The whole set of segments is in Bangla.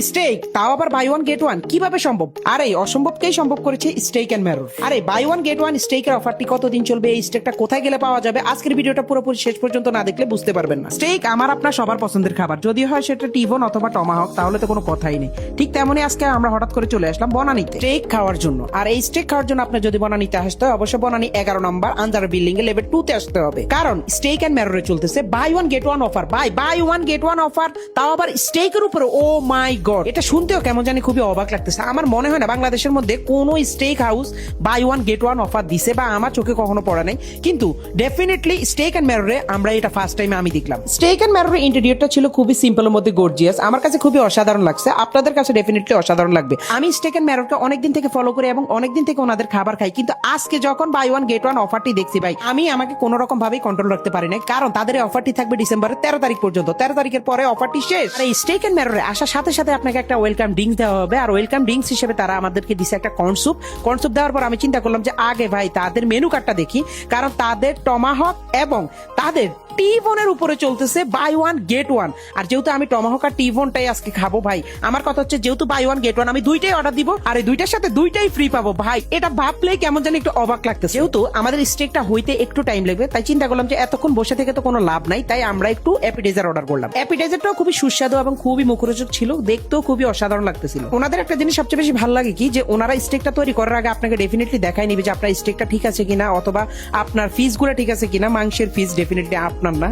স্টেক তাও আবার বাই ওয়ান গেট ওয়ান কীভাবে সম্ভব? আরে, অসম্ভবকেই সম্ভব করেছে স্টেক এন্ড ম্যারোর আরে বাই ওয়ান গেট ওয়ান স্টেকের অফারটি কতদিন চলবে? এই স্টেকটা কোথায় গেলে পাওয়া যাবে? আজকের ভিডিওটা পুরোপুরি শেষ পর্যন্ত না দেখলে বুঝতে পারবেন না। স্টেক আমার আপনার সবার পছন্দের খাবার। যদি হয় সেটা টিভন অথবা টমাহক তাহলে তো কোনো কথাই নেই। ঠিক তেমনই আজকে আমরা হঠাৎ করে চলে আসলাম বনানিতে। স্টেক খাওয়ার জন্য। আর এই স্টেক খাওয়ার জন্য আপনার যদি বনানিতে আসতে হয়, অবশ্যই বনানি এগারো নম্বর, আন্দার বিল্ডিং এ লেভেল টু তে আসতে হবে। কারণ স্টেক এন্ড ম্যারোরে চলতেছে buy one get one offer buy buy one get one offer তাও আবার স্টেকের উপরে। ও মাই গড এটা শুনতেও কেমন জানি খুবই অবাক লাগতেছে। আমার মনে হয় না বাংলাদেশের মধ্যে কোনো steak house buy one get one offer দিছে বা আমার চোখে কখনো পড়া নাই। কিন্তু ডেফিনেটলি স্টেক এন্ড ম্যারোরে আমরা এটা ফার্স্ট টাইম আমি দেখলাম। স্টেক এন্ড ম্যারোর ইন্টেরিয়রটা ছিল খুবই সিম্পলের মধ্যে গর্জিয়াস আমার কাছে খুবই অসাধারণ লাগছে। আপনাদের কাছে ডেফিনেটলি অসাধারণ লাগবে। আমি স্টেক এন্ড ম্যারোরকে অনেকদিন থেকে ফলো করি এবং অনেকদিন থেকে ওনাদের খাবার খাই। কিন্তু আজকে যখন বাই ওয়ান গেট ওয়ান অফারটি দেখছি ভাই, আমি আমাকে কোনো রকম ভাবেই কন্ট্রোল রাখতে পারি না কারণ তাদের অফারটি থাকবে ডিসেম্বরের তেরো তারিখ পর্যন্ত। তেরো তারিখের পরে অফারটি শেষ। স্টেক এন্ড ম্যারোরে আসার সাথে সাথে আপনাকে একটা ওয়েলকাম ড্রিঙ্কস দেওয়া হবে। আর ওয়েলকাম ড্রিঙ্কস হিসেবে তারা আমাদেরকে দিছে একটা কর্ন স্যুপ কর্ন স্যুপ দেওয়ার পর আমি চিন্তা করলাম যে, আগে ভাই, তাদের মেনু কার্ডটা দেখি। কারণ তাদের টমাহক এবং তাদের টি বোনের উপরে চলতেছে বাই ওয়ান গেট ওয়ান আর যেহেতু আমি টমাহক আর টি বোনটাই আজকে খাব ভাই, আমার কথা হচ্ছে যেহেতু বাই ওয়ান গেট ওয়ান আমি দুইটাই অর্ডার দিব। আর এই দুইটার সাথে দুইটাই ফ্রি পাবো। ভাই, এটা ভাবলেই কেমন জানি একটু অবাক লাগতেছে। যেহেতু আমাদের স্টেকটা হইতে একটু টাইম লাগবে, তাই চিন্তা করলাম যে, এতক্ষণ বসে থেকে তো কোনো লাভ নাই। তাই আমরা একটু অ্যাপিটাইজার অর্ডার করলাম। অ্যাপিটাইজারটাও খুবই সুস্বাদু এবং খুবই মুখরোচক ছিল। দেখতেও খুবই অসাধারণ লাগতেছিল। ওনাদের একটা জিনিস সবচেয়ে বেশি ভালো লাগে কি, যে ওনারা স্টেকটা তৈরি করার আগে আপনাকে ডেফিনেটলি দেখাই নিবে যে আপনার স্টেকটা ঠিক আছে কিনা, অথবা আপনার ফিসগুলো ঠিক আছে কিনা, মাংসের ফিস ডেফিনেটলি আপনার না।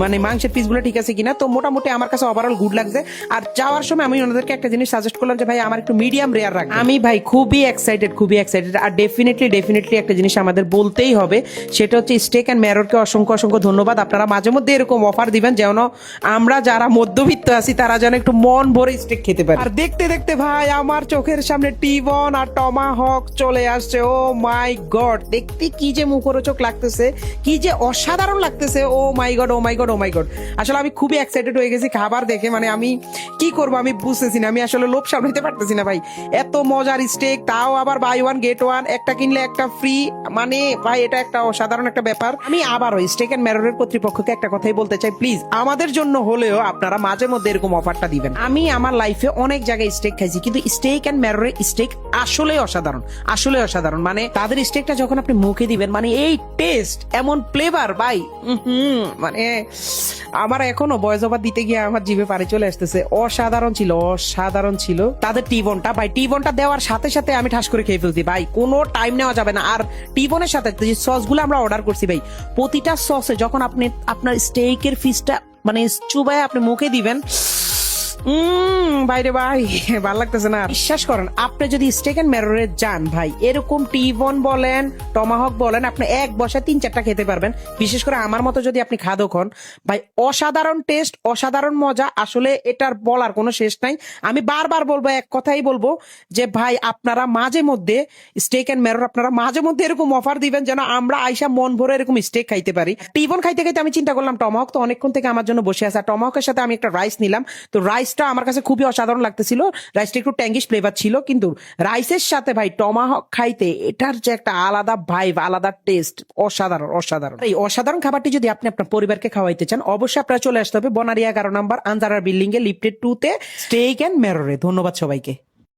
মানে মাংসের পিসগুলো ঠিক আছে কিনা, তো মোটামুটি আমার কাছে ওভারঅল গুড লাগছে। আর যাওয়ার সময় আমি ওনাদেরকে একটা জিনিস সাজেস্ট করলাম যে, ভাই, আমার একটু মিডিয়াম রেয়ার রাখ আমি ভাই খুবই এক্সাইটেড খুবই এক্সাইটেড আর ডেফিনেটলি ডেফিনেটলি একটা জিনিস আমাদের বলতেই হবে, সেটা হচ্ছে স্টেক অ্যান্ড ম্যারোরকে অসংখ্য অসংখ্য ধন্যবাদ। আপনারা মাঝে মধ্যে এরকম অফার দিবেন, যেন আমরা যারা মধ্যবিত্ত আছি, তারা যেন একটু মন ভরে স্টেক খেতে পারে। আর দেখতে দেখতে ভাই আমার চোখের সামনে টিবন আর টমা হক চলে আসছে। ও মাই গড দেখতে কি যে মুখরোচক লাগতেছে কি যে অসাধারণ লাগতেছে। ও my god oh my god oh my god আসলে আমি খুবই এক্সাইটেড হয়ে গেছি খাবার দেখে মানে আমি কি করব আমি বুঝতেছি না আমি আসলে লোভ সামলাতে পারতেছি না ভাই। এত মজার স্টেক তাও আবার বাই ওয়ান গেট ওয়ান একটা কিনলে একটা ফ্রি মানে ভাই এটা একটা অসাধারণ একটা ব্যাপার। আমি আবারও স্টেক এন্ড ম্যারোরের কর্তৃপক্ষকে একটা কথাই বলতে চাই প্লিজ আমাদের জন্য হলেও আপনারা মাঝে মধ্যে এরকম অফারটা দিবেন। আমি আমার লাইফে অনেক জায়গায় স্টেক খাইছি, কিন্তু স্টেক এন্ড ম্যারোরের স্টেক আসলে অসাধারণ। আসলে অসাধারণ। মানে তাদের স্টেকটা যখন আপনি মুখে দিবেন মানে এই টেস্ট এমন ফ্লেভার ভাই মানে আমার এখনও বয়স ওভার দিতে গিয়ে আমার জিভে পারে চলে আসতেছে। অসাধারণ ছিল অসাধারণ ছিল। তাদের টিবনটা ভাই টিবনটা দেওয়ার সাথে সাথে আমি ঠাস করে খেয়ে ফেলছি, ভাই। কোনো টাইম নেওয়া যাবে না। আর টিবনের সাথে যে সসগুলো আমরা অর্ডার করছি, ভাই, প্রতিটা সসে যখন আপনি আপনার স্টেকের ফিসটা মানে চুবায় আপনি মুখে দিবেন বাইরে ভাই, ভালো লাগতেছে না। বিশ্বাস করেন, আপনি যদি স্টেক এন্ড মেররে যান ভাই, এরকম টিবন বলেন টমাহক বলেন, আপনি এক তিন চারটা খেতে পারবেন। বিশেষ করে আমার মতো যদি আপনি ভাই, অসাধারণ টেস্ট অসাধারণ মজা, আসলে এটার বলার কোনো শেষ নাই। আমি বারবার বলব, এক কথাই বলব যে ভাই, আপনারা মাঝে মধ্যে স্টেক এন্ড মেরর আপনারা মাঝে মধ্যে এরকম অফার দিবেন যেন আমরা আইসা মন ভরে এরকম স্টেক খাইতে পারি। টিবন খাইতে খাইতে আমি চিন্তা করলাম টমাহক তো অনেকক্ষণ থেকে আমার জন্য বসে আছে টমাহকের সাথে আমি একটা রাইস নিলাম। তো রাইসটা আমার কাছে খুবই অসাধারণ লাগতেছিল। রাইসটা একটু ট্যাঙ্গিশ ফ্লেভার ছিল, কিন্তু রাইসের সাথে ভাই টমাহক খাইতে এটার যে একটা আলাদা ভাইব আলাদা টেস্ট অসাধারণ অসাধারণ। এই অসাধারণ খাবারটি যদি আপনি আপনার পরিবারকে খাওয়াইতে চান, অবশ্যই আপনারা চলে আসতে হবে বনারিয়া এগারো নাম্বার আনজারার বিল্ডিং এ লিফটেড টু তে স্টেক অ্যান্ড মেরোরে ধন্যবাদ সবাইকে।